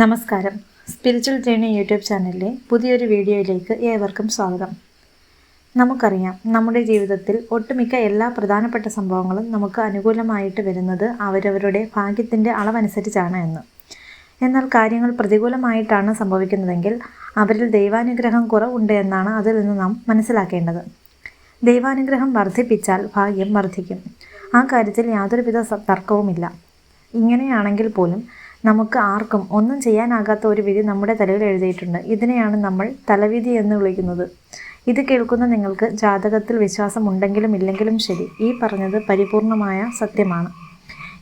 നമസ്കാരം. Spiritual journey YouTube ചാനലിലെ പുതിയൊരു വീഡിയോയിലേക്ക് ഏവർക്കും സ്വാഗതം. നമുക്കറിയാം നമ്മുടെ ജീവിതത്തിൽ ഒട്ടുമിക്ക എല്ലാ പ്രധാനപ്പെട്ട സംഭവങ്ങളും നമുക്ക് അനുകൂലമായിട്ട് വരുന്നത് അവരവരുടെ ഭാഗ്യത്തിന്റെ അളവനുസരിച്ചാണ് എന്ന്. എന്നാൽ കാര്യങ്ങൾ പ്രതികൂലമായിട്ടാണ് സംഭവിക്കുന്നതെങ്കിൽ അവരിൽ ദൈവാനുഗ്രഹം കുറവുണ്ട് എന്നാണ് അതിൽ നിന്ന് നാം മനസ്സിലാക്കേണ്ടത്. ദൈവാനുഗ്രഹം വർദ്ധിപ്പിച്ചാൽ ഭാഗ്യം വർദ്ധിക്കും. ആ കാര്യത്തിൽ യാതൊരുവിധ തർക്കവുമില്ല. ഇങ്ങനെയാണെങ്കിൽ പോലും നമുക്ക് ആർക്കും ഒന്നും ചെയ്യാനാകാത്ത ഒരു വിധി നമ്മുടെ തലയിൽ എഴുതിയിട്ടുണ്ട്. ഇതിനെയാണ് നമ്മൾ തലവിധി എന്ന് വിളിക്കുന്നത്. ഇത് കേൾക്കുന്ന നിങ്ങൾക്ക് ജാതകത്തിൽ വിശ്വാസം ഉണ്ടെങ്കിലും ഇല്ലെങ്കിലും ശരി. ഈ പറഞ്ഞത് പരിപൂർണമായ സത്യമാണ്.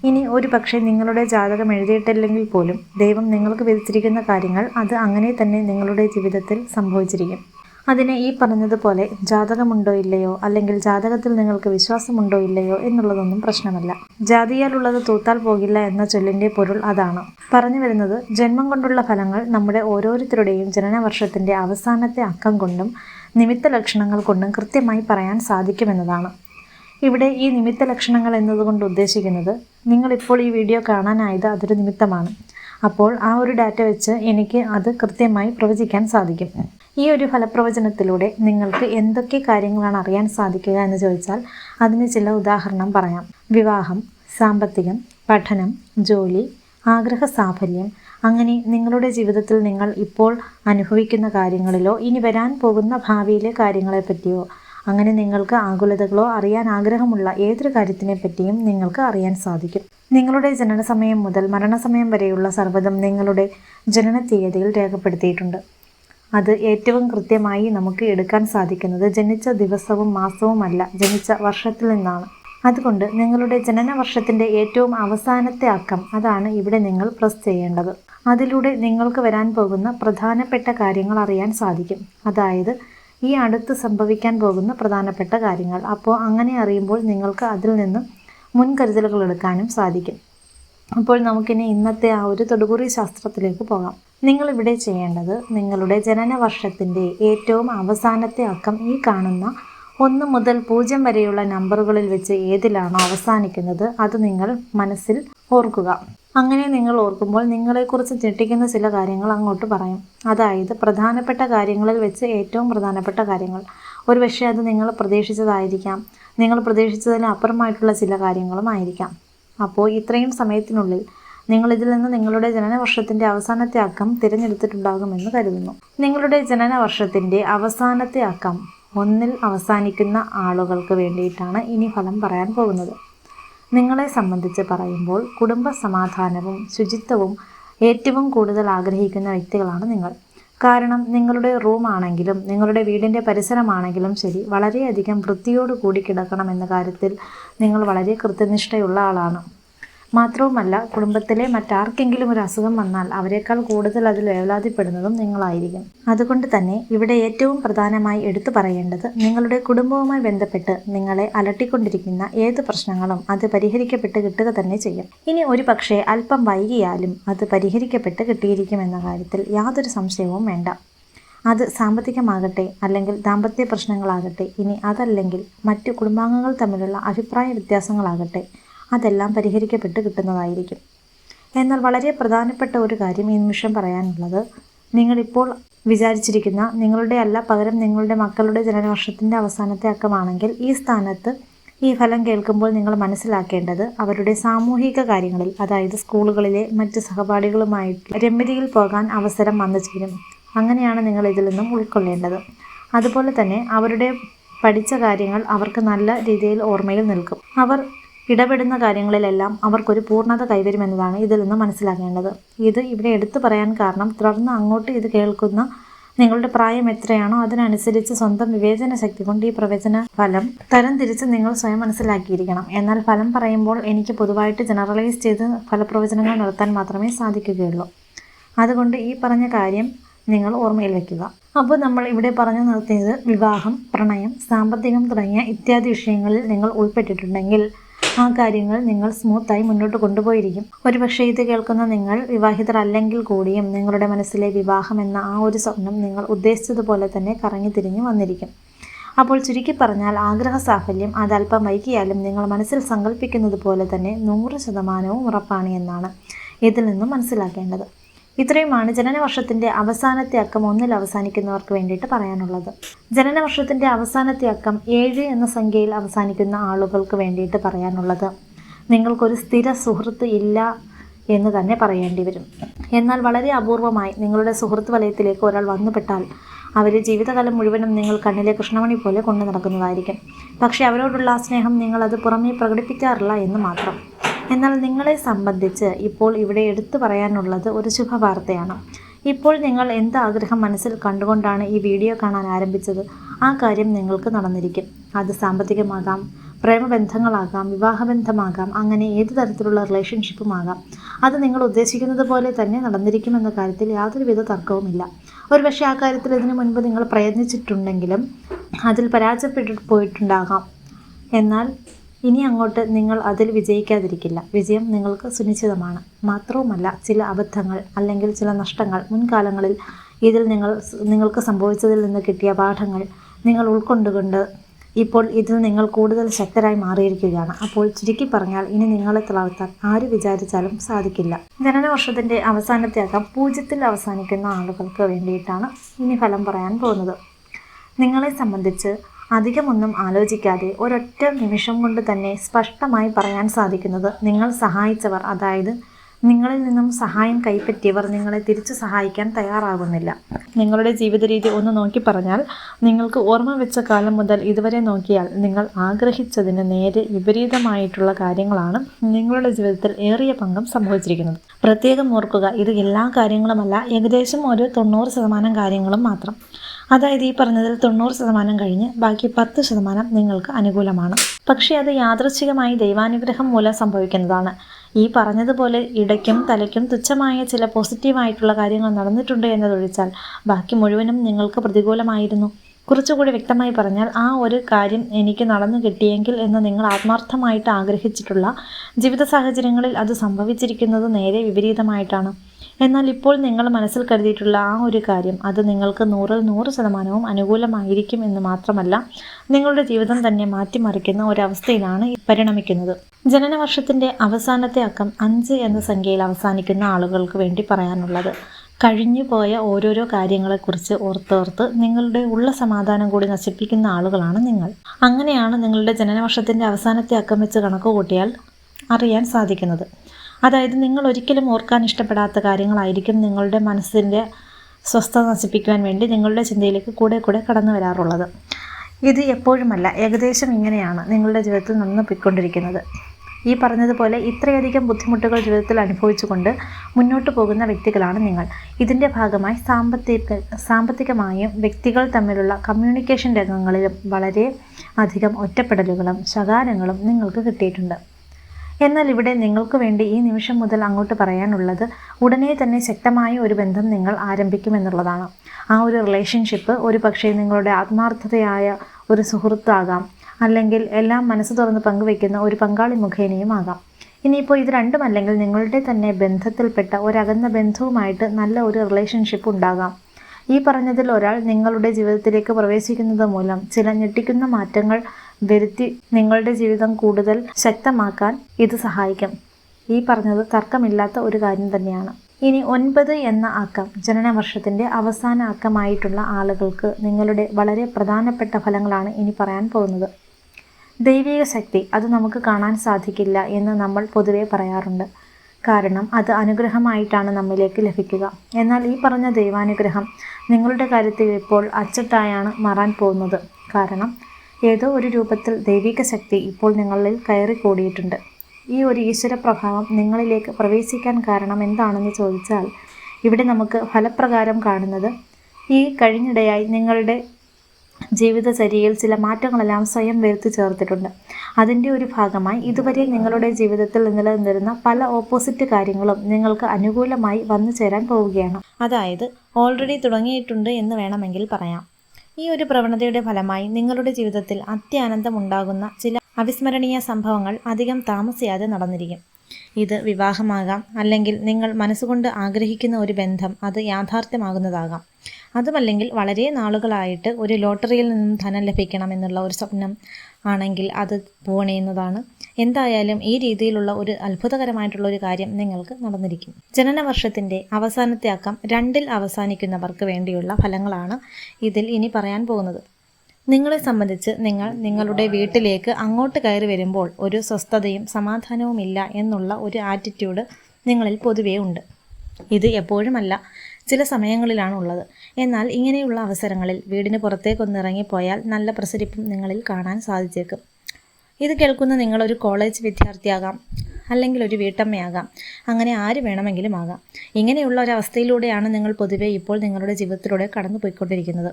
ഇനി ഒരു പക്ഷേ നിങ്ങളുടെ ജാതകം എഴുതിയിട്ടില്ലെങ്കിൽ പോലും ദൈവം നിങ്ങൾക്ക് വിധിച്ചിരിക്കുന്ന കാര്യങ്ങൾ അത് അങ്ങനെ തന്നെ നിങ്ങളുടെ ജീവിതത്തിൽ സംഭവിച്ചിരിക്കും. അതിന് ഈ പറഞ്ഞതുപോലെ ജാതകമുണ്ടോ ഇല്ലയോ അല്ലെങ്കിൽ ജാതകത്തിൽ നിങ്ങൾക്ക് വിശ്വാസമുണ്ടോ ഇല്ലയോ എന്നുള്ളതൊന്നും പ്രശ്നമല്ല. ജാതിയാലുള്ളത് തൂത്താൽ പോകില്ല എന്ന ചൊല്ലിന്റെ പൊരുൾ അതാണ്. പറഞ്ഞു വരുന്നത് ജന്മം കൊണ്ടുള്ള ഫലങ്ങൾ നമ്മുടെ ഓരോരുത്തരുടെയും ജനനവർഷത്തിന്റെ അവസാനത്തെ അക്കം കൊണ്ടും നിമിത്ത ലക്ഷണങ്ങൾ കൊണ്ടും കൃത്യമായി പറയാൻ സാധിക്കുമെന്നതാണ്. ഇവിടെ ഈ നിമിത്ത ലക്ഷണങ്ങൾ എന്നതുകൊണ്ട് ഉദ്ദേശിക്കുന്നത് നിങ്ങളിപ്പോൾ ഈ വീഡിയോ കാണാനായത് അതൊരു നിമിത്തമാണ്. അപ്പോൾ ആ ഒരു ഡാറ്റ വെച്ച് എനിക്ക് അത് കൃത്യമായി പ്രവചിക്കാൻ സാധിക്കും. ഈ ഒരു ഫലപ്രവചനത്തിലൂടെ നിങ്ങൾക്ക് എന്തൊക്കെ കാര്യങ്ങളാണ് അറിയാൻ സാധിക്കുക എന്ന് ചോദിച്ചാൽ അതിന് ചില ഉദാഹരണം പറയാം. വിവാഹം സാമ്പത്തികം പഠനം ജോലി ആഗ്രഹ സാഫല്യം. അങ്ങനെ നിങ്ങളുടെ ജീവിതത്തിൽ നിങ്ങൾ ഇപ്പോൾ അനുഭവിക്കുന്ന കാര്യങ്ങളിലോ ഇനി വരാൻ പോകുന്ന ഭാവിയിലെ കാര്യങ്ങളെപ്പറ്റിയോ അങ്ങനെ നിങ്ങൾക്ക് ആകുലതകളോ അറിയാൻ ആഗ്രഹമുള്ള ഏതൊരു കാര്യത്തിനെ പറ്റിയും നിങ്ങൾക്ക് അറിയാൻ സാധിക്കും. നിങ്ങളുടെ ജനനസമയം മുതൽ മരണസമയം വരെയുള്ള സർവതും നിങ്ങളുടെ ജനന തീയതിയിൽ രേഖപ്പെടുത്തിയിട്ടുണ്ട്. അത് ഏറ്റവും കൃത്യമായി നമുക്ക് എടുക്കാൻ സാധിക്കുന്നത് ജനിച്ച ദിവസവും മാസവുമല്ല ജനിച്ച വർഷത്തിൽ നിന്നാണ്. അതുകൊണ്ട് നിങ്ങളുടെ ജനന വർഷത്തിന്റെ ഏറ്റവും അവസാനത്തെ അക്കം അതാണ് ഇവിടെ നിങ്ങൾ പ്രസ് ചെയ്യേണ്ടത്. അതിലൂടെ നിങ്ങൾക്ക് വരാൻ പോകുന്ന പ്രധാനപ്പെട്ട കാര്യങ്ങൾ അറിയാൻ സാധിക്കും. അതായത് ഈ അടുത്ത് സംഭവിക്കാൻ പോകുന്ന പ്രധാനപ്പെട്ട കാര്യങ്ങൾ. അപ്പോൾ അങ്ങനെ അറിയുമ്പോൾ നിങ്ങൾക്ക് അതിൽ നിന്ന് മുൻകരുതലുകൾ എടുക്കാനും സാധിക്കും. അപ്പോൾ നമുക്കിനി ഇന്നത്തെ ആ ഒരു തൊടുകുറി ശാസ്ത്രത്തിലേക്ക് പോകാം. നിങ്ങൾ ഇവിടെ ചെയ്യേണ്ടത് നിങ്ങളുടെ ജനന വർഷത്തിന്റെ ഏറ്റവും അവസാനത്തെ അക്കം ഈ കാണുന്ന ഒന്ന് മുതൽ പൂജ്യം വരെയുള്ള നമ്പറുകളിൽ വെച്ച് ഏതിലാണോ അവസാനിക്കുന്നത് അത് നിങ്ങൾ മനസ്സിൽ ഓർക്കുക. അങ്ങനെ നിങ്ങൾ ഓർക്കുമ്പോൾ നിങ്ങളെക്കുറിച്ച് ഞെട്ടിക്കുന്ന ചില കാര്യങ്ങൾ അങ്ങോട്ട് പറയും. അതായത് പ്രധാനപ്പെട്ട കാര്യങ്ങളിൽ വെച്ച് ഏറ്റവും പ്രധാനപ്പെട്ട കാര്യങ്ങൾ. ഒരു പക്ഷേ അത് നിങ്ങൾ പ്രതീക്ഷിച്ചതായിരിക്കാം. നിങ്ങൾ പ്രതീക്ഷിച്ചതിന് അപ്പുറമായിട്ടുള്ള ചില കാര്യങ്ങളും ആയിരിക്കാം. അപ്പോൾ ഇത്രയും സമയത്തിനുള്ളിൽ നിങ്ങൾ ഇതിൽ നിന്ന് നിങ്ങളുടെ ജനന വർഷത്തിന്റെ അവസാനത്തെ അക്കം തിരഞ്ഞെടുത്തിട്ടുണ്ടാകുമെന്ന് കരുതുന്നു. നിങ്ങളുടെ ജനന വർഷത്തിന്റെ അവസാനത്തെ അക്കം ഒന്നിൽ അവസാനിക്കുന്ന ആളുകൾക്ക് വേണ്ടിയിട്ടാണ് ഇനി ഫലം പറയാൻ പോകുന്നത്. നിങ്ങളെ സംബന്ധിച്ച് പറയുമ്പോൾ കുടുംബ സമാധാനവും ശുചിത്വവും ഏറ്റവും കൂടുതൽ ആഗ്രഹിക്കുന്ന വ്യക്തികളാണ് നിങ്ങൾ. കാരണം നിങ്ങളുടെ റൂമാണെങ്കിലും നിങ്ങളുടെ വീടിന്റെ പരിസരമാണെങ്കിലും ശരി വളരെയധികം വൃത്തിയോട് കൂടി കിടക്കണം എന്ന കാര്യത്തിൽ നിങ്ങൾ വളരെ കൃത്യനിഷ്ഠയുള്ള ആളാണ്. മാത്രവുമല്ല കുടുംബത്തിലെ മറ്റാർക്കെങ്കിലും ഒരു അസുഖം വന്നാൽ അവരെക്കാൾ കൂടുതൽ അതിൽ വേവലാതിപ്പെടുന്നതും നിങ്ങളായിരിക്കും. അതുകൊണ്ട് തന്നെ ഇവിടെ ഏറ്റവും പ്രധാനമായി എടുത്തു പറയേണ്ടത് നിങ്ങളുടെ കുടുംബവുമായി ബന്ധപ്പെട്ട് നിങ്ങളെ അലട്ടിക്കൊണ്ടിരിക്കുന്ന ഏത് പ്രശ്നങ്ങളും അത് പരിഹരിക്കപ്പെട്ട് കിട്ടുക തന്നെ ചെയ്യും. ഇനി ഒരു പക്ഷേ അല്പം വൈകിയാലും അത് പരിഹരിക്കപ്പെട്ട് കിട്ടിയിരിക്കുമെന്ന കാര്യത്തിൽ യാതൊരു സംശയവും വേണ്ട. അത് സാമ്പത്തികമാകട്ടെ അല്ലെങ്കിൽ ദാമ്പത്യ പ്രശ്നങ്ങളാകട്ടെ ഇനി അതല്ലെങ്കിൽ മറ്റു കുടുംബാംഗങ്ങൾ തമ്മിലുള്ള അഭിപ്രായ വ്യത്യാസങ്ങളാകട്ടെ അതെല്ലാം പരിഹരിക്കപ്പെട്ട് കിട്ടുന്നതായിരിക്കും. എന്നാൽ വളരെ പ്രധാനപ്പെട്ട ഒരു കാര്യം ഈ നിമിഷം പറയാനുള്ളത്. നിങ്ങളിപ്പോൾ വിചാരിച്ചിരിക്കുന്ന നിങ്ങളുടെ അല്ല പകരം നിങ്ങളുടെ മക്കളുടെ ജനനവർഷത്തിന്റെ അവസാനത്തെ അക്കമാണെങ്കിൽ ഈ സ്ഥാനത്ത് ഈ ഫലം കേൾക്കുമ്പോൾ നിങ്ങൾ മനസ്സിലാക്കേണ്ടത് അവരുടെ സാമൂഹിക കാര്യങ്ങളിൽ അതായത് സ്കൂളുകളിലെ മറ്റ് സഹപാഠികളുമായിട്ട് രമ്യതയിൽ പോകാൻ അവസരം വന്നു ചേരും. അങ്ങനെയാണ് നിങ്ങൾ ഇതിൽ നിന്നും ഉൾക്കൊള്ളേണ്ടത്. അതുപോലെ തന്നെ അവരുടെ പഠിച്ച കാര്യങ്ങൾ അവർക്ക് നല്ല രീതിയിൽ ഓർമ്മയിൽ നിൽക്കും. അവർ ഇടപെടുന്ന കാര്യങ്ങളിലെല്ലാം അവർക്കൊരു പൂർണത കൈവരുമെന്നതാണ് ഇതിൽ നിന്ന് മനസ്സിലാക്കേണ്ടത്. ഇത് ഇവിടെ എടുത്തു പറയാൻ കാരണം തുടർന്ന് അങ്ങോട്ട് ഇത് കേൾക്കുന്ന നിങ്ങളുടെ പ്രായം എത്രയാണോ അതിനനുസരിച്ച് സ്വന്തം വിവേചന ശക്തി കൊണ്ട് ഈ പ്രവചന ഫലം തരംതിരിച്ച് നിങ്ങൾ സ്വയം മനസ്സിലാക്കിയിരിക്കണം. എന്നാൽ ഫലം പറയുമ്പോൾ എനിക്ക് പൊതുവായിട്ട് ജനറലൈസ് ചെയ്ത് ഫലപ്രവചനങ്ങൾ നടത്താൻ മാത്രമേ സാധിക്കുകയുള്ളൂ. അതുകൊണ്ട് ഈ പറഞ്ഞ കാര്യം നിങ്ങൾ ഓർമ്മയിൽ വയ്ക്കുക അപ്പോൾ നമ്മൾ ഇവിടെ പറഞ്ഞു നിർത്തിയത് വിവാഹം പ്രണയം സാമ്പത്തികം തുടങ്ങിയ ഇത്യാദി വിഷയങ്ങളിൽ നിങ്ങൾ ഉൾപ്പെട്ടിട്ടുണ്ടെങ്കിൽ ആ കാര്യങ്ങൾ നിങ്ങൾ സ്മൂത്തായി മുന്നോട്ട് കൊണ്ടുപോയിരിക്കും. ഒരുപക്ഷെ ഇത് കേൾക്കുന്ന നിങ്ങൾ വിവാഹിതർ അല്ലെങ്കിൽ കൂടിയും നിങ്ങളുടെ മനസ്സിലെ വിവാഹം എന്ന ആ ഒരു സ്വപ്നം നിങ്ങൾ ഉദ്ദേശിച്ചതുപോലെ തന്നെ കറങ്ങി തിരിഞ്ഞു വന്നിരിക്കും. അപ്പോൾ ചുരുക്കി പറഞ്ഞാൽ ആഗ്രഹ സാഫല്യം അതല്പം വൈകിയാലും നിങ്ങൾ മനസ്സിൽ സങ്കല്പിക്കുന്നത് പോലെ തന്നെ നൂറ് ശതമാനവും ഉറപ്പാണ് എന്നാണ് ഇതിൽ നിന്നും മനസ്സിലാക്കേണ്ടത്. ഇത്രയുമാണ് ജനനവർഷത്തിന്റെ അവസാനത്തെ അക്കം ഒന്നിൽ അവസാനിക്കുന്നവർക്ക് വേണ്ടിയിട്ട് പറയാനുള്ളത്. ജനന വർഷത്തിന്റെ അവസാനത്തെ അക്കം ഏഴ് എന്ന സംഖ്യയിൽ അവസാനിക്കുന്ന ആളുകൾക്ക് വേണ്ടിയിട്ട് പറയാനുള്ളത്. നിങ്ങൾക്കൊരു സ്ഥിര സുഹൃത്ത് ഇല്ല എന്ന് തന്നെ പറയേണ്ടി വരും. എന്നാൽ വളരെ അപൂർവമായി നിങ്ങളുടെ സുഹൃത്ത് വലയത്തിലേക്ക് ഒരാൾ വന്നുപെട്ടാൽ അവരെ ജീവിതകാലം മുഴുവനും നിങ്ങൾ കണ്ണിലെ കൃഷ്ണമണി പോലെ കൊണ്ടു നടക്കുന്നതായിരിക്കും. പക്ഷേ അവരോടുള്ള ആ സ്നേഹം നിങ്ങളത് പുറമേ പ്രകടിപ്പിക്കാറില്ല എന്ന് മാത്രം. എന്നാൽ നിങ്ങളെ സംബന്ധിച്ച് ഇപ്പോൾ ഇവിടെ എടുത്തു പറയാനുള്ളത് ഒരു ശുഭവാർത്തയാണ്. ഇപ്പോൾ നിങ്ങൾ എന്ത് ആഗ്രഹം മനസ്സിൽ കണ്ടുകൊണ്ടാണ് ഈ വീഡിയോ കാണാൻ ആരംഭിച്ചത്? ആ കാര്യം നിങ്ങൾക്ക് നടന്നിരിക്കും. അത് സാമ്പത്തികമാകാം പ്രേമബന്ധങ്ങളാകാം വിവാഹബന്ധമാകാം അങ്ങനെ ഏത് തരത്തിലുള്ള റിലേഷൻഷിപ്പും ആകാം. അത് നിങ്ങൾ ഉദ്ദേശിക്കുന്നത് പോലെ തന്നെ നടന്നിരിക്കുമെന്ന കാര്യത്തിൽ യാതൊരുവിധ തർക്കവുമില്ല. ഒരുപക്ഷെ ആ കാര്യത്തിൽ ഇതിനു മുൻപ് നിങ്ങൾ പ്രയത്നിച്ചിട്ടുണ്ടെങ്കിലും അതിൽ പരാജയപ്പെട്ടു പോയിട്ടുണ്ടാകാം. എന്നാൽ ഇനി അങ്ങോട്ട് നിങ്ങൾ അതിൽ വിജയിക്കാതിരിക്കില്ല. വിജയം നിങ്ങൾക്ക് സുനിശ്ചിതമാണ്. മാത്രവുമല്ല ചില അബദ്ധങ്ങൾ അല്ലെങ്കിൽ ചില നഷ്ടങ്ങൾ മുൻകാലങ്ങളിൽ ഇതിൽ നിങ്ങൾ നിങ്ങൾക്ക് സംഭവിച്ചതിൽ നിന്ന് കിട്ടിയ പാഠങ്ങൾ നിങ്ങൾ ഉൾക്കൊണ്ടുകൊണ്ട് ഇപ്പോൾ ഇതിൽ നിങ്ങൾ കൂടുതൽ ശക്തരായി മാറിയിരിക്കുകയാണ്. അപ്പോൾ ചുരുക്കി പറഞ്ഞാൽ ഇനി നിങ്ങളെ തളർത്താൻ ആര് വിചാരിച്ചാലും സാധിക്കില്ല. ജനനവർഷത്തിന്റെ അവസാനത്തെ അകം പൂജ്യത്തിൽ അവസാനിക്കുന്ന ആളുകൾക്ക് വേണ്ടിയിട്ടാണ് ഇനി ഫലം പറയാൻ പോകുന്നത്. നിങ്ങളെ സംബന്ധിച്ച് അധികമൊന്നും ആലോചിക്കാതെ ഒരൊറ്റ നിമിഷം കൊണ്ട് തന്നെ സ്പഷ്ടമായി പറയാൻ സാധിക്കുന്നത് നിങ്ങൾ സഹായിച്ചവർ അതായത് നിങ്ങളിൽ നിന്നും സഹായം കൈപ്പറ്റിയവർ നിങ്ങളെ തിരിച്ചു സഹായിക്കാൻ തയ്യാറാകുന്നില്ല. നിങ്ങളുടെ ജീവിത രീതി ഒന്ന് നോക്കി പറഞ്ഞാൽ നിങ്ങൾക്ക് ഓർമ്മ വെച്ച കാലം മുതൽ ഇതുവരെ നോക്കിയാൽ നിങ്ങൾ ആഗ്രഹിച്ചതിന് നേരെ വിപരീതമായിട്ടുള്ള കാര്യങ്ങളാണ് നിങ്ങളുടെ ജീവിതത്തിൽ ഏറിയ പങ്കും സംഭവിച്ചിരിക്കുന്നത്. പ്രത്യേകം ഓർക്കുക ഇത് എല്ലാ കാര്യങ്ങളുമല്ല ഏകദേശം ഒരു തൊണ്ണൂറ് ശതമാനം കാര്യങ്ങളും മാത്രം. അതായത് ഈ പറഞ്ഞതിൽ തൊണ്ണൂറ് ശതമാനം കഴിഞ്ഞ് ബാക്കി പത്ത് ശതമാനം നിങ്ങൾക്ക് അനുകൂലമാണ്. പക്ഷേ അത് യാദൃച്ഛികമായി ദൈവാനുഗ്രഹം മൂലം സംഭവിക്കുന്നതാണ്. ഈ പറഞ്ഞതുപോലെ ഇടയ്ക്കും തലയ്ക്കും തുച്ഛമായ ചില പോസിറ്റീവായിട്ടുള്ള കാര്യങ്ങൾ നടന്നിട്ടുണ്ട് എന്നതൊഴിച്ചാൽ ബാക്കി മുഴുവനും നിങ്ങൾക്ക് പ്രതികൂലമായിരുന്നു. കുറച്ചുകൂടി വ്യക്തമായി പറഞ്ഞാൽ ആ ഒരു കാര്യം എനിക്ക് നടന്നു കിട്ടിയെങ്കിൽ എന്ന് നിങ്ങൾ ആത്മാർത്ഥമായിട്ട് ആഗ്രഹിച്ചിട്ടുള്ള ജീവിത സാഹചര്യങ്ങളിൽ അത് സംഭവിച്ചിരിക്കുന്നത് നേരെ വിപരീതമായിട്ടാണ്. എന്നാൽ ഇപ്പോൾ നിങ്ങൾ മനസ്സിൽ കരുതിയിട്ടുള്ള ആ ഒരു കാര്യം അത് നിങ്ങൾക്ക് നൂറിൽ നൂറ് ശതമാനവും അനുകൂലമായിരിക്കും എന്ന് മാത്രമല്ല നിങ്ങളുടെ ജീവിതം തന്നെ മാറ്റിമറിക്കുന്ന ഒരവസ്ഥയിലാണ് പരിണമിക്കുന്നത്. ജനനവർഷത്തിന്റെ അവസാനത്തെ അക്കം അഞ്ച് എന്ന സംഖ്യയിൽ അവസാനിക്കുന്ന ആളുകൾക്ക് വേണ്ടി പറയാനുള്ളത് കഴിഞ്ഞു പോയ ഓരോരോ കാര്യങ്ങളെക്കുറിച്ച് ഓർത്തോർത്ത് നിങ്ങളുടെ ഉള്ള സമാധാനം കൂടി നശിപ്പിക്കുന്ന ആളുകളാണ് നിങ്ങൾ. അങ്ങനെയാണ് നിങ്ങളുടെ ജനനവർഷത്തിന്റെ അവസാനത്തെ അക്കം വെച്ച് കണക്ക് കൂട്ടിയാൽ അറിയാൻ സാധിക്കുന്നത്. അതായത് നിങ്ങൾ ഒരിക്കലും ഓർക്കാൻ ഇഷ്ടപ്പെടാത്ത കാര്യങ്ങളായിരിക്കും നിങ്ങളുടെ മനസ്സിന്റെ സ്വസ്ഥത നശിപ്പിക്കുവാൻ വേണ്ടി നിങ്ങളുടെ ചിന്തയിലേക്ക് കൂടെ കൂടെ കടന്നു വരാറുള്ളത്. ഇത് എപ്പോഴുമല്ല ഏകദേശം ഇങ്ങനെയാണ് നിങ്ങളുടെ ജീവിതത്തിൽ നിന്ന് പിക്കൊണ്ടിരിക്കുന്നത് ഈ പറഞ്ഞതുപോലെ ഇത്രയധികം ബുദ്ധിമുട്ടുകൾ ജീവിതത്തിൽ അനുഭവിച്ചുകൊണ്ട് മുന്നോട്ട് പോകുന്ന വ്യക്തികളാണ് നിങ്ങൾ. ഇതിന്റെ ഭാഗമായി സാമ്പത്തിക സാമ്പത്തികമായും വ്യക്തികൾ തമ്മിലുള്ള കമ്മ്യൂണിക്കേഷൻ രംഗങ്ങളിലും വളരെ അധികം ഒറ്റപ്പെടലുകളും ശകാരങ്ങളും നിങ്ങൾക്ക് കിട്ടിയിട്ടുണ്ട്. എന്നാൽ ഇവിടെ നിങ്ങൾക്ക് വേണ്ടി ഈ നിമിഷം മുതൽ അങ്ങോട്ട് പറയാനുള്ളത് ഉടനെ തന്നെ ശക്തമായ ഒരു ബന്ധം നിങ്ങൾ ആരംഭിക്കുമെന്നുള്ളതാണ്. ആ ഒരു റിലേഷൻഷിപ്പ് ഒരു പക്ഷേ നിങ്ങളുടെ ആത്മാർത്ഥതയായ ഒരു സുഹൃത്താകാം. അല്ലെങ്കിൽ എല്ലാം മനസ്സ് തുറന്ന് പങ്കുവയ്ക്കുന്ന ഒരു പങ്കാളി മുഖേനയും ആകാം. ഇനിയിപ്പോൾ ഇത് രണ്ടുമല്ലെങ്കിൽ നിങ്ങളുടെ തന്നെ ബന്ധത്തിൽപ്പെട്ട ഒരകന്ന ബന്ധവുമായിട്ട് നല്ല ഒരു റിലേഷൻഷിപ്പ് ഉണ്ടാകാം. ഈ പറഞ്ഞതിൽ ഒരാൾ നിങ്ങളുടെ ജീവിതത്തിലേക്ക് പ്രവേശിക്കുന്നത് മൂലം ചില ഞെട്ടിക്കുന്ന മാറ്റങ്ങൾ വരുത്തി നിങ്ങളുടെ ജീവിതം കൂടുതൽ ശക്തമാക്കാൻ ഇത് സഹായിക്കും. ഈ പറഞ്ഞത് തർക്കമില്ലാത്ത ഒരു കാര്യം തന്നെയാണ്. ഇനി ഒൻപത് എന്ന അക്കം ജനനവർഷത്തിന്റെ അവസാന അക്കമായിട്ടുള്ള ആളുകൾക്ക് നിങ്ങളുടെ വളരെ പ്രധാനപ്പെട്ട ഫലങ്ങളാണ് ഇനി പറയാൻ പോകുന്നത്. ദൈവിക ശക്തി അത് നമുക്ക് കാണാൻ സാധിക്കില്ല എന്ന് നമ്മൾ പൊതുവെ പറയാറുണ്ട്. കാരണം അത് അനുഗ്രഹമായിട്ടാണ് നമ്മിലേക്ക് ലഭിക്കുക. എന്നാൽ ഈ പറഞ്ഞ ദൈവാനുഗ്രഹം നിങ്ങളുടെ കാര്യത്തിൽ ഇപ്പോൾ അച്ചട്ടായാണ് മാറാൻ പോകുന്നത്. കാരണം ഏതോ ഒരു രൂപത്തിൽ ദൈവിക ശക്തി ഇപ്പോൾ നിങ്ങളിൽ കയറിക്കൂടിയിട്ടുണ്ട്. ഈ ഒരു ഈശ്വര പ്രഭാവം നിങ്ങളിലേക്ക് പ്രവേശിക്കാൻ കാരണം എന്താണെന്ന് ചോദിച്ചാൽ ഇവിടെ നമുക്ക് ഫലപ്രകാരം കാണുന്നത് ഈ കഴിഞ്ഞിടെയായി നിങ്ങളുടെ ജീവിതചര്യയിൽ ചില മാറ്റങ്ങളെല്ലാം സ്വയം വരുത്തി ചേർത്തിട്ടുണ്ട്. അതിന്റെ ഒരു ഭാഗമായി ഇതുവരെ നിങ്ങളുടെ ജീവിതത്തിൽ നിലനിന്നിരുന്ന പല ഓപ്പോസിറ്റ് കാര്യങ്ങളും നിങ്ങൾക്ക് അനുകൂലമായി വന്നു ചേരാൻ പോവുകയാണ്. അതായത് ഓൾറെഡി തുടങ്ങിയിട്ടുണ്ട് എന്ന് വേണമെങ്കിൽ പറയാം. ഈ ഒരു പ്രവണതയുടെ ഫലമായി നിങ്ങളുടെ ജീവിതത്തിൽ അത്യാനന്ദമുണ്ടാകുന്ന ചില അവിസ്മരണീയ സംഭവങ്ങൾ അധികം താമസിയാതെ നടന്നിരിക്കും. ഇത് വിവാഹമാകാം അല്ലെങ്കിൽ നിങ്ങൾ മനസ്സുകൊണ്ട് ആഗ്രഹിക്കുന്ന ഒരു ബന്ധം അത് യാഥാർത്ഥ്യമാകുന്നതാകാം. അതുമല്ലെങ്കിൽ വളരെ നാളുകളായിട്ട് ഒരു ലോട്ടറിയിൽ നിന്നും ധനം ലഭിക്കണം എന്നുള്ള ഒരു സ്വപ്നം ആണെങ്കിൽ അത് പൂവണിയുന്നതാണ് എന്തായാലും ഈ രീതിയിലുള്ള ഒരു അത്ഭുതകരമായിട്ടുള്ള ഒരു കാര്യം നിങ്ങൾക്ക് നടന്നിരിക്കും. ജനന വർഷത്തിന്റെ അവസാനത്തെ അക്കം രണ്ടിൽ അവസാനിക്കുന്നവർക്ക് വേണ്ടിയുള്ള ഫലങ്ങളാണ് ഇതിൽ ഇനി പറയാൻ പോകുന്നത്. നിങ്ങളെ സംബന്ധിച്ച് നിങ്ങൾ നിങ്ങളുടെ വീട്ടിലേക്ക് അങ്ങോട്ട് കയറി വരുമ്പോൾ ഒരു സ്വസ്ഥതയും സമാധാനവുമില്ല എന്നുള്ള ഒരു ആറ്റിറ്റ്യൂഡ് നിങ്ങളിൽ പൊതുവേ ഉണ്ട്. ഇത് എപ്പോഴുമല്ല ചില സമയങ്ങളിലാണ് ഉള്ളത് എന്നാൽ ഇങ്ങനെയുള്ള അവസരങ്ങളിൽ വീടിന് പുറത്തേക്കൊന്ന് ഇറങ്ങിപ്പോയാൽ നല്ല പ്രസരിപ്പും നിങ്ങളിൽ കാണാൻ സാധിച്ചേക്കും. ഇത് കേൾക്കുന്ന നിങ്ങളൊരു കോളേജ് വിദ്യാർത്ഥിയാകാം അല്ലെങ്കിൽ ഒരു വീട്ടമ്മയാകാം അങ്ങനെ ആര് വേണമെങ്കിലും ആകാം. ഇങ്ങനെയുള്ള ഒരവസ്ഥയിലൂടെയാണ് നിങ്ങൾ പൊതുവെ ഇപ്പോൾ നിങ്ങളുടെ ജീവിതത്തിലൂടെ കടന്നു പോയിക്കൊണ്ടിരിക്കുന്നത്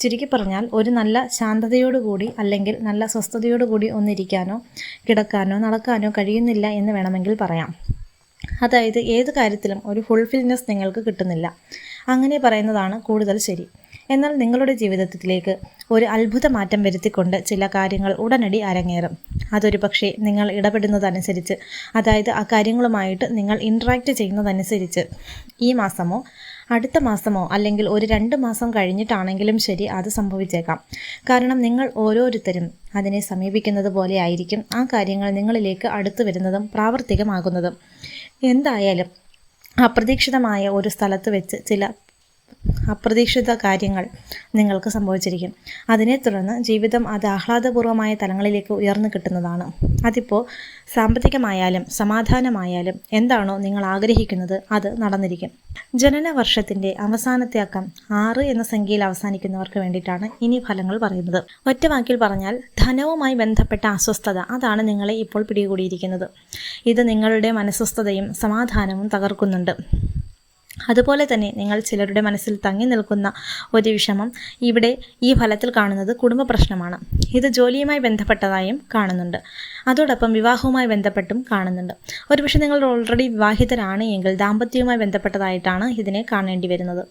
ചുരുക്കി പറഞ്ഞാൽ ഒരു നല്ല ശാന്തതയോടുകൂടി അല്ലെങ്കിൽ നല്ല സ്വസ്ഥതയോടുകൂടി ഒന്നിരിക്കാനോ കിടക്കാനോ നടക്കാനോ കഴിയുന്നില്ല എന്ന് വേണമെങ്കിൽ പറയാം. അതായത് ഏത് കാര്യത്തിലും ഒരു ഫുൾഫിൽനെസ് നിങ്ങൾക്ക് കിട്ടുന്നില്ല. അങ്ങനെ പറയുന്നതാണ് കൂടുതൽ ശരി. എന്നാൽ നിങ്ങളുടെ ജീവിതത്തിലേക്ക് ഒരു അത്ഭുത മാറ്റം വരുത്തിക്കൊണ്ട് ചില കാര്യങ്ങൾ ഉടനടി അരങ്ങേറും. അതൊരു പക്ഷേ നിങ്ങൾ ഇടപെടുന്നതനുസരിച്ച് അതായത് ആ കാര്യങ്ങളുമായിട്ട് നിങ്ങൾ ഇൻട്രാക്റ്റ് ചെയ്യുന്നതനുസരിച്ച് ഈ മാസമോ അടുത്ത മാസമോ അല്ലെങ്കിൽ ഒരു രണ്ട് മാസം കഴിഞ്ഞിട്ടാണെങ്കിലും ശരി അത് സംഭവിച്ചേക്കാം. കാരണം നിങ്ങൾ ഓരോരുത്തരും അതിനെ സമീപിക്കുന്നത് പോലെ ആയിരിക്കും ആ കാര്യങ്ങൾ നിങ്ങളിലേക്ക് അടുത്തു വരുന്നതും പ്രാവർത്തികമാകുന്നതും. എന്തായാലും അപ്രതീക്ഷിതമായ ഒരു സ്ഥലത്ത് വെച്ച് ചില അപ്രതീക്ഷിത കാര്യങ്ങൾ നിങ്ങൾക്ക് സംഭവിച്ചിരിക്കും. അതിനെ തുടർന്ന് ജീവിതം അത് ആഹ്ലാദപൂർവമായ തലങ്ങളിലേക്ക് ഉയർന്നു കിട്ടുന്നതാണ്. അതിപ്പോൾ സാമ്പത്തികമായാലും സമാധാനമായാലും എന്താണോ നിങ്ങൾ ആഗ്രഹിക്കുന്നത് അത് നടന്നിരിക്കും. ജനന വർഷത്തിന്റെ അവസാനത്തെ അക്കം ആറ് എന്ന സംഖ്യയിൽ അവസാനിക്കുന്നവർക്ക് വേണ്ടിയിട്ടാണ് ഇനി ഫലങ്ങൾ പറയുന്നത്. ഒറ്റവാക്കിൽ പറഞ്ഞാൽ ധനവുമായി ബന്ധപ്പെട്ട അസ്വസ്ഥത അതാണ് നിങ്ങളെ ഇപ്പോൾ പിടികൂടിയിരിക്കുന്നത്. ഇത് നിങ്ങളുടെ മനസ്വസ്ഥതയും സമാധാനവും തകർക്കുന്നുണ്ട്. അതുപോലെ തന്നെ നിങ്ങൾ ചിലരുടെ മനസ്സിൽ തങ്ങി നിൽക്കുന്ന ഒരു വിഷമം ഇവിടെ ഈ ഫലത്തിൽ കാണുന്നത് കുടുംബ പ്രശ്നമാണ്. ഇത് ജോലിയുമായി ബന്ധപ്പെട്ടതായും കാണുന്നുണ്ട്. അതോടൊപ്പം വിവാഹവുമായി ബന്ധപ്പെട്ടും കാണുന്നുണ്ട്. ഒരുപക്ഷെ നിങ്ങൾ ഓൾറെഡി വിവാഹിതരാണ് എങ്കിൽ ദാമ്പത്യവുമായി ബന്ധപ്പെട്ടതായിട്ടാണ് ഇതിനെ കാണേണ്ടി വരുന്നത്.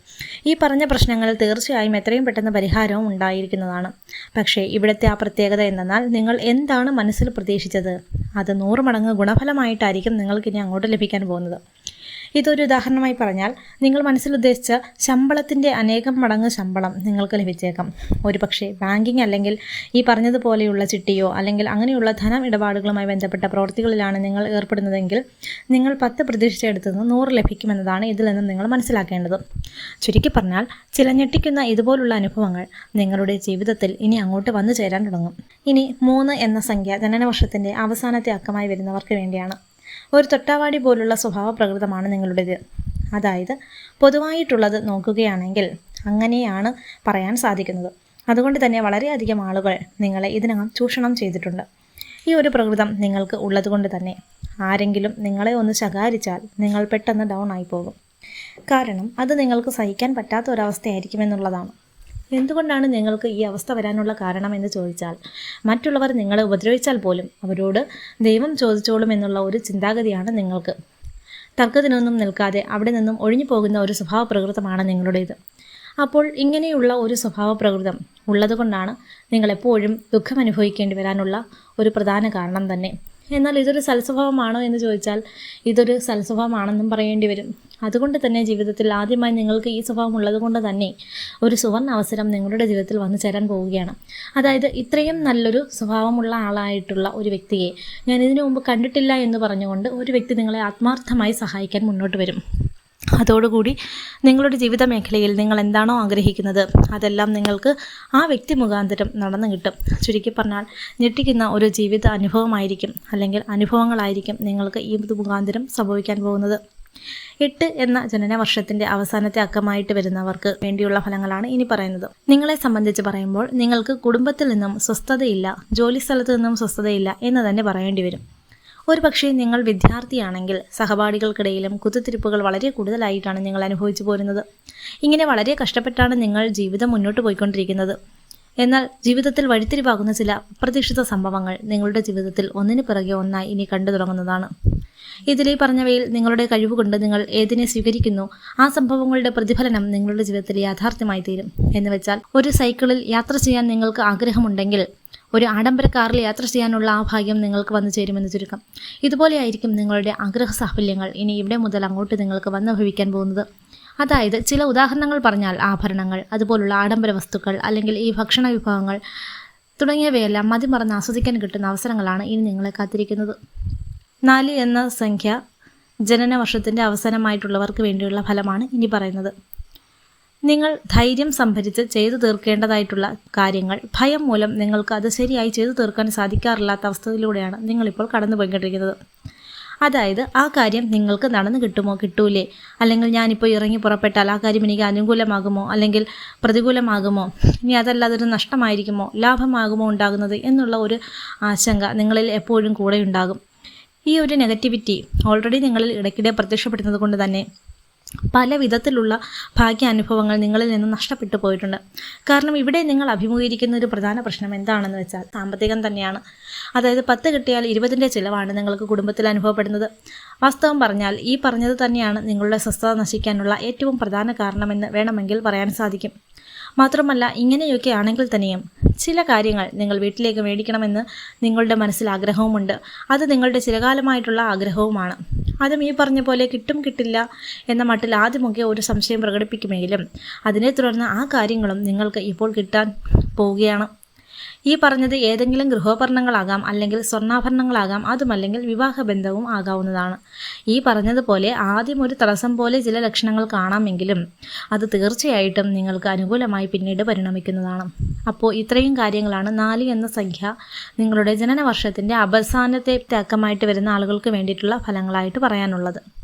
ഈ പറഞ്ഞ പ്രശ്നങ്ങൾ തീർച്ചയായും എത്രയും പെട്ടെന്ന് പരിഹാരവും ഉണ്ടായിരിക്കുന്നതാണ്. പക്ഷേ ഇവിടുത്തെ ആ പ്രത്യേകത എന്തെന്നാൽ നിങ്ങൾ എന്താണ് മനസ്സിൽ പ്രതീക്ഷിച്ചത്? അത് നൂറ് മടങ്ങ് ഗുണഫലമായിട്ടായിരിക്കും നിങ്ങൾക്കിനി അങ്ങോട്ട് ലഭിക്കാൻ പോകുന്നത്. ഇതൊരു ഉദാഹരണമായി പറഞ്ഞാൽ നിങ്ങൾ മനസ്സിൽ ഉദ്ദേശിച്ച ശമ്പളത്തിന്റെ അനേകം മടങ്ങ് ശമ്പളം നിങ്ങൾക്ക് ലഭിച്ചേക്കാം. ഒരുപക്ഷെ ബാങ്കിങ് അല്ലെങ്കിൽ ഈ പറഞ്ഞതുപോലെയുള്ള ചിട്ടിയോ അല്ലെങ്കിൽ അങ്ങനെയുള്ള ധനം ഇടപാടുകളുമായി ബന്ധപ്പെട്ട പ്രവൃത്തികളിലാണ് നിങ്ങൾ ഏർപ്പെടുന്നതെങ്കിൽ നിങ്ങൾ പത്ത് പ്രതീക്ഷിച്ചെടുത്തുനിന്ന് നൂറ് ലഭിക്കുമെന്നതാണ് ഇതിൽ നിന്നും നിങ്ങൾ മനസ്സിലാക്കേണ്ടത്. ചുരുക്കി പറഞ്ഞാൽ ചില ഞെട്ടിക്കുന്ന ഇതുപോലുള്ള അനുഭവങ്ങൾ നിങ്ങളുടെ ജീവിതത്തിൽ ഇനി അങ്ങോട്ട് വന്നു ചേരാൻ തുടങ്ങും. ഇനി മൂന്ന് എന്ന സംഖ്യ ജനന വർഷത്തിന്റെ അവസാനത്തെ അക്കമായി വരുന്നവർക്ക് വേണ്ടിയാണ്. ഒരു തൊട്ടാവാടി പോലുള്ള സ്വഭാവ പ്രകൃതമാണ് നിങ്ങളുടേത്. അതായത് പൊതുവായിട്ടുള്ളത് നോക്കുകയാണെങ്കിൽ അങ്ങനെയാണ് പറയാൻ സാധിക്കുന്നത്. അതുകൊണ്ട് തന്നെ വളരെയധികം ആളുകൾ നിങ്ങളെ ഇതിനകം ചൂഷണം ചെയ്തിട്ടുണ്ട്. ഈ ഒരു പ്രകൃതം നിങ്ങൾക്ക് ഉള്ളതുകൊണ്ട് തന്നെ ആരെങ്കിലും നിങ്ങളെ ഒന്ന് ശകാരിച്ചാൽ നിങ്ങൾ പെട്ടെന്ന് ഡൗൺ ആയി പോകും. കാരണം അത് നിങ്ങൾക്ക് സഹിക്കാൻ പറ്റാത്ത ഒരവസ്ഥയായിരിക്കുമെന്നുള്ളതാണ് എന്തുകൊണ്ടാണ് നിങ്ങൾക്ക് ഈ അവസ്ഥ വരാനുള്ള കാരണം എന്ന് ചോദിച്ചാൽ മറ്റുള്ളവർ നിങ്ങളെ ഉപദ്രവിച്ചാൽ പോലും അവരോട് ദൈവം ചോദിച്ചോളും എന്നുള്ള ഒരു ചിന്താഗതിയാണ് നിങ്ങൾക്ക്. തർക്കത്തിനൊന്നും നിൽക്കാതെ അവിടെ നിന്നും ഒഴിഞ്ഞു പോകുന്ന ഒരു സ്വഭാവ പ്രകൃതമാണ് നിങ്ങളുടേത്. അപ്പോൾ ഇങ്ങനെയുള്ള ഒരു സ്വഭാവ പ്രകൃതം ഉള്ളതുകൊണ്ടാണ് നിങ്ങളെപ്പോഴും ദുഃഖം അനുഭവിക്കേണ്ടി വരാനുള്ള ഒരു പ്രധാന കാരണം തന്നെ. എന്നാൽ ഇതൊരു സൽസ്വഭാവമാണോ എന്ന് ചോദിച്ചാൽ ഇതൊരു സൽസ്വഭാവമാണെന്നും പറയേണ്ടി വരും. അതുകൊണ്ട് തന്നെ ജീവിതത്തിൽ ആദ്യമായി നിങ്ങൾക്ക് ഈ സ്വഭാവം ഉള്ളതുകൊണ്ട് തന്നെ ഒരു സുവർണ അവസരം നിങ്ങളുടെ ജീവിതത്തിൽ വന്നു ചേരാൻ പോവുകയാണ്. അതായത് ഇത്രയും നല്ലൊരു സ്വഭാവമുള്ള ആളായിട്ടുള്ള ഒരു വ്യക്തിയെ ഞാൻ ഇതിനു മുമ്പ് കണ്ടിട്ടില്ല എന്ന് പറഞ്ഞുകൊണ്ട് ഒരു വ്യക്തി നിങ്ങളെ ആത്മാർത്ഥമായി സഹായിക്കാൻ മുന്നോട്ട് വരും. അതോടുകൂടി നിങ്ങളുടെ ജീവിത മേഖലയിൽ നിങ്ങൾ എന്താണോ ആഗ്രഹിക്കുന്നത് അതെല്ലാം നിങ്ങൾക്ക് ആ വ്യക്തി മുഖാന്തരം നടന്നു കിട്ടും. ചുരുക്കി പറഞ്ഞാൽ ഞെട്ടിക്കുന്ന ഒരു ജീവിത അനുഭവമായിരിക്കും അല്ലെങ്കിൽ അനുഭവങ്ങളായിരിക്കും നിങ്ങൾക്ക് ഈ മുഖാന്തരം സംഭവിക്കാൻ പോകുന്നത്. എട്ട് എന്ന ജനന വർഷത്തിന്റെ അവസാനത്തെ അക്കമായിട്ട് വരുന്നവർക്ക് വേണ്ടിയുള്ള ഫലങ്ങളാണ് ഇനി പറയുന്നത്. നിങ്ങളെ സംബന്ധിച്ച് പറയുമ്പോൾ നിങ്ങൾക്ക് കുടുംബത്തിൽ നിന്നും സ്വസ്ഥതയില്ല ജോലി സ്ഥലത്ത് നിന്നും സ്വസ്ഥതയില്ല എന്ന് തന്നെ പറയേണ്ടി വരും. ഒരു പക്ഷേ നിങ്ങൾ വിദ്യാർത്ഥിയാണെങ്കിൽ സഹപാഠികൾക്കിടയിലും കുത്തുതിരിപ്പുകൾ വളരെ കൂടുതലായിട്ടാണ് നിങ്ങൾ അനുഭവിച്ചു പോരുന്നത്. ഇങ്ങനെ വളരെ കഷ്ടപ്പെട്ടാണ് നിങ്ങൾ ജീവിതം മുന്നോട്ട് പോയിക്കൊണ്ടിരിക്കുന്നത്. എന്നാൽ ജീവിതത്തിൽ വഴിത്തിരിവാകുന്ന ചില അപ്രതീക്ഷിത സംഭവങ്ങൾ നിങ്ങളുടെ ജീവിതത്തിൽ ഒന്നിനു പിറകെ ഒന്നായി ഇനി കണ്ടു തുടങ്ങുന്നതാണ്. ഇതിലേ പറഞ്ഞവയിൽ നിങ്ങളുടെ കഴിവുകൊണ്ട് നിങ്ങൾ ഏതിനെ സ്വീകരിക്കുന്നു ആ സംഭവങ്ങളുടെ പ്രതിഫലനം നിങ്ങളുടെ ജീവിതത്തിൽ യാഥാർത്ഥ്യമായി തീരും. എന്ന് വെച്ചാൽ ഒരു സൈക്കിളിൽ യാത്ര ചെയ്യാൻ നിങ്ങൾക്ക് ആഗ്രഹമുണ്ടെങ്കിൽ ഒരു ആഡംബര കാറിൽ യാത്ര ചെയ്യാനുള്ള ആ ഭാഗ്യം നിങ്ങൾക്ക് വന്നു ചേരുമെന്ന് ചുരുക്കം. ഇതുപോലെയായിരിക്കും നിങ്ങളുടെ ആഗ്രഹ സാഫല്യങ്ങൾ ഇനി ഇവിടെ മുതൽ അങ്ങോട്ട് നിങ്ങൾക്ക് വന്നു ഭവിക്കാൻ പോകുന്നത്. അതായത് ചില ഉദാഹരണങ്ങൾ പറഞ്ഞാൽ ആഭരണങ്ങൾ അതുപോലുള്ള ആഡംബര വസ്തുക്കൾ അല്ലെങ്കിൽ ഈ ഭക്ഷണ വിഭവങ്ങൾ തുടങ്ങിയവയെല്ലാം മതിമറന്ന് ആസ്വദിക്കാൻ കിട്ടുന്ന അവസരങ്ങളാണ് ഇനി നിങ്ങളെ കാത്തിരിക്കുന്നത്. നാല് എന്ന സംഖ്യ ജനന വർഷത്തിന്റെ അവസാനമായിട്ടുള്ളവർക്ക് വേണ്ടിയുള്ള ഫലമാണ് ഇനി പറയുന്നത്. നിങ്ങൾ ധൈര്യം സംഭരിച്ച് ചെയ്തു തീർക്കേണ്ടതായിട്ടുള്ള കാര്യങ്ങൾ ഭയം മൂലം നിങ്ങൾക്ക് അത് ശരിയായി ചെയ്തു തീർക്കാൻ സാധിക്കാറില്ലാത്ത അവസ്ഥയിലൂടെയാണ് നിങ്ങളിപ്പോൾ കടന്നു പോയിക്കൊണ്ടിരിക്കുന്നത് അതായത് ആ കാര്യം നിങ്ങൾക്ക് നടന്നു കിട്ടുമോ കിട്ടൂലേ? അല്ലെങ്കിൽ ഞാനിപ്പോൾ ഇറങ്ങി പുറപ്പെട്ടാൽ ആ കാര്യം എനിക്ക് അനുകൂലമാകുമോ? അല്ലെങ്കിൽ പ്രതികൂലമാകുമോ? ഇനി അതല്ലാതെ ഒരു നഷ്ടമായിരിക്കുമോ? ലാഭമാകുമോ ഉണ്ടാകുന്നത് എന്നുള്ള ഒരു ആശങ്ക നിങ്ങളിൽ എപ്പോഴും കൂടെ ഉണ്ടാകും. ഈ ഒരു നെഗറ്റിവിറ്റി ഓൾറെഡി നിങ്ങളിൽ ഇടയ്ക്കിടെ പ്രത്യക്ഷപ്പെടുന്നത് കൊണ്ട് തന്നെ പല വിധത്തിലുള്ള ഭാഗ്യാനുഭവങ്ങൾ നിങ്ങളിൽ നിന്ന് നഷ്ടപ്പെട്ടു പോയിട്ടുണ്ട്. കാരണം ഇവിടെ നിങ്ങൾ അഭിമുഖീകരിക്കുന്ന ഒരു പ്രധാന പ്രശ്നം എന്താണെന്ന് വെച്ചാൽ സാമ്പത്തികം തന്നെയാണ്. അതായത് പത്ത് കിട്ടിയാൽ ഇരുപതിന്റെ ചിലവാണ് നിങ്ങൾക്ക് കുടുംബത്തിൽ അനുഭവപ്പെടുന്നത്. വാസ്തവം പറഞ്ഞാൽ ഈ പറഞ്ഞത് തന്നെയാണ് നിങ്ങളുടെ സ്വസ്ഥത നശിക്കാനുള്ള ഏറ്റവും പ്രധാന കാരണമെന്ന് വേണമെങ്കിൽ പറയാൻ സാധിക്കും. മാത്രമല്ല ഇങ്ങനെയൊക്കെ ആണെങ്കിൽ തന്നെയും ചില കാര്യങ്ങൾ നിങ്ങൾ വീട്ടിലേക്ക് മേടിക്കണമെന്ന് നിങ്ങളുടെ മനസ്സിൽ ആഗ്രഹവുമുണ്ട്. അത് നിങ്ങളുടെ ചിരകാലമായിട്ടുള്ള ആഗ്രഹവുമാണ്. അതും ഈ പറഞ്ഞ പോലെ കിട്ടും കിട്ടില്ല എന്ന മട്ടിൽ ആദ്യമൊക്കെ ഒരു സംശയം പ്രകടിപ്പിക്കുമെങ്കിലും അതിനെ തുടർന്ന് ആ കാര്യങ്ങളും നിങ്ങൾക്ക് ഇപ്പോൾ കിട്ടാൻ പോവുകയാണ്. ഈ പറഞ്ഞത് ഏതെങ്കിലും ഗൃഹോപകരണങ്ങളാകാം അല്ലെങ്കിൽ സ്വർണാഭരണങ്ങളാകാം അതുമല്ലെങ്കിൽ വിവാഹബന്ധവും ആകാവുന്നതാണ്. ഈ പറഞ്ഞതുപോലെ ആദ്യം ഒരു തടസ്സം പോലെ ചില ലക്ഷണങ്ങൾ കാണാമെങ്കിലും അത് തീർച്ചയായിട്ടും നിങ്ങൾക്ക് അനുകൂലമായി പിന്നീട് പരിണമിക്കുന്നതാണ്. അപ്പോൾ ഇത്രയും കാര്യങ്ങളാണ് നാല് എന്ന സംഖ്യ നിങ്ങളുടെ ജനന വർഷത്തിന്റെ അവസാനത്തെ തക്കമായിട്ട് വരുന്ന ആളുകൾക്ക് വേണ്ടിയിട്ടുള്ള ഫലങ്ങളായിട്ട് പറയാനുള്ളത്.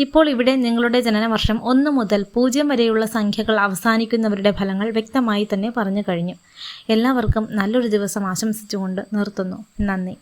ഇപ്പോൾ ഇവിടെ നിങ്ങളുടെ ജനനവർഷം ഒന്ന് മുതൽ പൂജ്യം വരെയുള്ള സംഖ്യകൾ അവസാനിക്കുന്നവരുടെ ഫലങ്ങൾ വ്യക്തമായി തന്നെ പറഞ്ഞു കഴിഞ്ഞു. എല്ലാവർക്കും നല്ലൊരു ദിവസം ആശംസിച്ചുകൊണ്ട് നിർത്തുന്നു. നന്ദി.